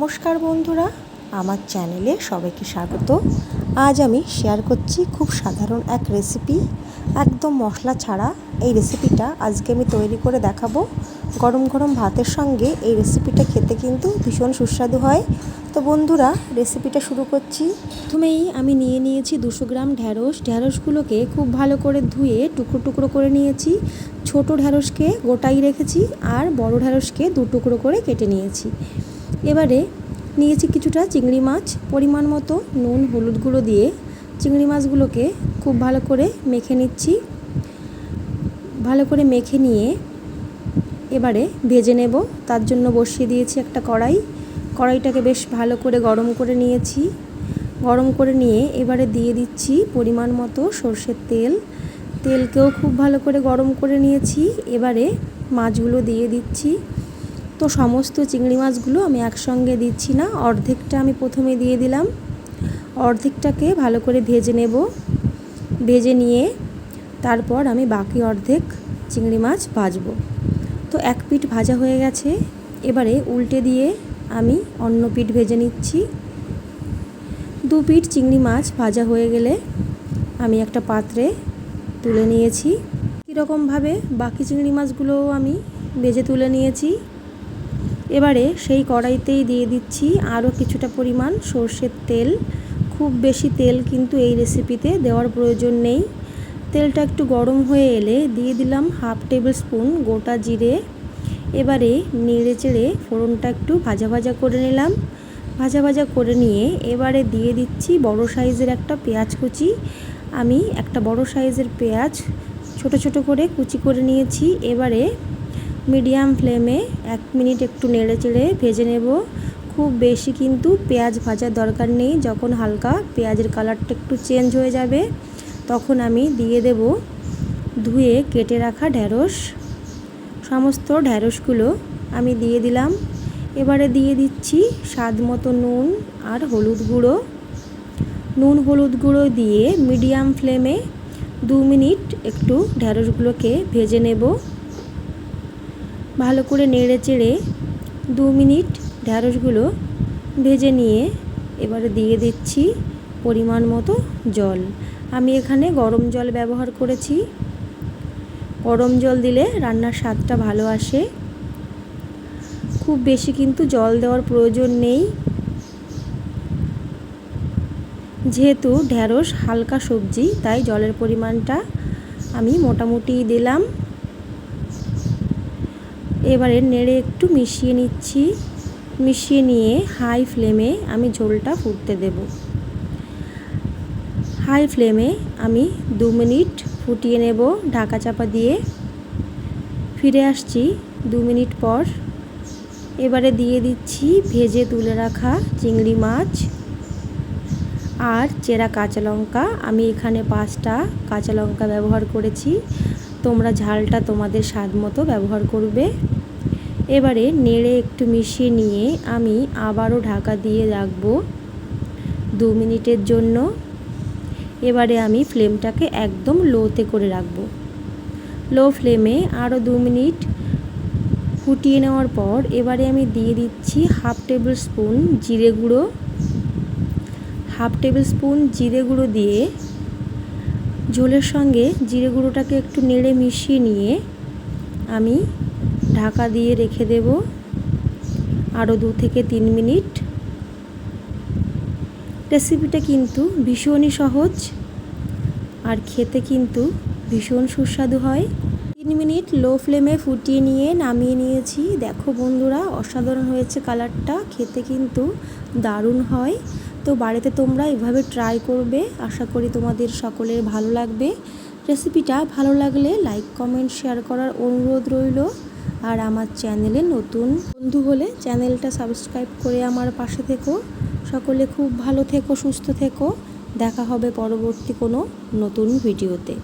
নমস্কার বন্ধুরা, আমার চ্যানেলে সবাইকে স্বাগত। আজ আমি শেয়ার করছি খুব সাধারণ এক রেসিপি একদম মশলা ছাড়া। এই রেসিপিটা আজকে আমি তৈরি করে দেখাবো। গরম গরম ভাতের সঙ্গে এই রেসিপিটা খেতে কিন্তু ভীষণ সুস্বাদু হয়। তো বন্ধুরা রেসিপিটা শুরু করছি। প্রথমেই আমি নিয়ে নিয়েছি দুশো গ্রাম ঢ্যাঁড়স ঢ্যাঁড়সগুলোকে খুব ভালো করে ধুয়ে টুকরো টুকরো করে নিয়েছি। ছোট ঢ্যাঁড়সকে গোটাই রেখেছি আর বড় ঢ্যাঁড়সকে দু টুকরো করে কেটে নিয়েছি। এবারে নিয়েছি কিছুটা চিংড়ি মাছ, পরিমাণ মতো নুন, হলুদ গুঁড়ো দিয়ে। চিংড়ি মাছগুলোকে খুব ভালো করে মেখে নিচ্ছি। ভালো করে মেখে নিয়ে এবারে ভেজে নেব। তার জন্য বসিয়ে দিয়েছি একটা কড়াই। কড়াইটাকে বেশ ভালো করে গরম করে নিয়েছি। গরম করে নিয়ে এবারে দিয়ে দিচ্ছি পরিমাণ মতো সর্ষের তেল। তেলকেও খুব ভালো করে গরম করে নিয়েছি। এবারে মাছগুলো দিয়ে দিচ্ছি। তো সমস্ত চিংড়ি মাছগুলো আমি একসঙ্গে দিচ্ছি না, অর্ধেকটা আমি প্রথমে দিয়ে দিলাম। অর্ধেকটাকে ভালো করে ভেজে নেব। ভেজে নিয়ে তারপর আমি বাকি অর্ধেক চিংড়ি মাছ ভাজবো। তো এক পিঠ ভাজা হয়ে গেছে। এবারে উল্টে দিয়ে আমি অন্য পিঠ ভেজে নিচ্ছি। দু পিঠ চিংড়ি মাছ ভাজা হয়ে গেলে আমি একটা পাত্রে তুলে নিয়েছি। কীরকমভাবে বাকি চিংড়ি মাছগুলোও আমি ভেজে তুলে নিয়েছি। এবারে সেই কড়াইতেই দিয়ে দিচ্ছি আরও কিছুটা পরিমাণ সর্ষের তেল। খুব বেশি তেল কিন্তু এই রেসিপিতে দেওয়ার প্রয়োজন নেই। তেলটা একটু গরম হয়ে এলে দিয়ে দিলাম হাফ টেবিল স্পুন গোটা জিরে। এবারে নেড়ে চেড়ে ফোড়নটা একটু ভাজা ভাজা করে নিলাম। ভাজা ভাজা করে নিয়ে এবারে দিয়ে দিচ্ছি বড় সাইজের একটা পেঁয়াজ কুচি। আমি একটা বড় সাইজের পেঁয়াজ ছোট ছোট করে কুচি করে নিয়েছি। এবারে মিডিয়াম ফ্লেমে এক মিনিট একটু নেড়ে চেড়ে ভেজে নেব। খুব বেশি কিন্তু পেঁয়াজ ভাজার দরকার নেই, যখন হালকা পেঁয়াজের কালারটা একটু চেঞ্জ হয়ে যাবে, তখন আমি দিয়ে দেব ধুয়ে কেটে রাখা ঢ্যাঁড়স সমস্ত ঢ্যাঁড়সগুলো আমি দিয়ে দিলাম। এবারে দিয়ে দিচ্ছি স্বাদ মতো নুন আর হলুদ গুঁড়ো। নুন হলুদ গুঁড়ো দিয়ে মিডিয়াম ফ্লেমে দু মিনিট একটু ঢ্যাঁড়সগুলোকে ভেজে নেব। ভালো করে নেড়ে চেড়ে দু মিনিট ঢ্যাঁড়সগুলো ভেজে নিয়ে এবারে দিয়ে দিচ্ছি পরিমাণ মতো জল। আমি এখানে গরম জল ব্যবহার করেছি। গরম জল দিলে রান্নার স্বাদটা ভালো আসে। খুব বেশি কিন্তু জল দেওয়ার প্রয়োজন নেই। যেহেতু ঢ্যাঁড়স হালকা সবজি, তাই জলের পরিমাণটা আমি মোটামুটি দিলাম। এবারে নেড়ে একটু মিশিয়ে নিচ্ছি। মিশিয়ে নিয়ে হাই ফ্লেমে আমি ঝোলটা ফুটতে দেব। হাই ফ্লেমে আমি দু মিনিট ফুটিয়ে নেব ঢাকা চাপা দিয়ে। ফিরে আসছি দু মিনিট পর। এবারে দিয়ে দিচ্ছি ভেজে তুলে রাখা চিংড়ি মাছ আর চেরা কাঁচা লঙ্কা। আমি এখানে পাঁচটা কাঁচা লঙ্কা ব্যবহার করেছি। তোমরা ঝালটা তোমাদের স্বাদ মতো ব্যবহার করবে। এবারে নেড়ে একটু মিশিয়ে নিয়ে আমি আবারও ঢাকা দিয়ে রাখব দু মিনিটের জন্য। এবারে আমি ফ্লেমটাকে একদম লোতে করে রাখব। লো ফ্লেমে আরও দু মিনিট ফুটিয়ে নেওয়ার পর এবারে আমি দিয়ে দিচ্ছি হাফ টেবিল স্পুন জিরে গুঁড়ো। হাফ টেবিল স্পুন জিরে গুঁড়ো দিয়ে ঝোলের সঙ্গে জিরে গুঁড়োটাকে একটু নেড়ে মিশিয়ে নিয়ে আমি ঢাকা দিয়ে রেখে দেব আরও দু থেকে তিন মিনিট। রেসিপিটা কিন্তু ভীষণই সহজ আর খেতে কিন্তু ভীষণ সুস্বাদু হয়। তিন মিনিট লো ফ্লেমে ফুটিয়ে নিয়ে নামিয়ে নিয়েছি। দেখো বন্ধুরা, অসাধারণ হয়েছে কালারটা, খেতে কিন্তু দারুণ হয়। তো বাড়িতে তোমরা এভাবে ট্রাই করবে, আশা করি তোমাদের সকলের ভালো লাগবে। রেসিপিটা ভালো লাগলে লাইক, কমেন্ট, শেয়ার করার অনুরোধ রইল। আর আমার চ্যানেলে নতুন বন্ধু হলে চ্যানেলটা সাবস্ক্রাইব করে আমার পাশে থেকো। সকলে খুব ভালো থেকো, সুস্থ থেকো। দেখা হবে পরবর্তী কোনো নতুন ভিডিওতে।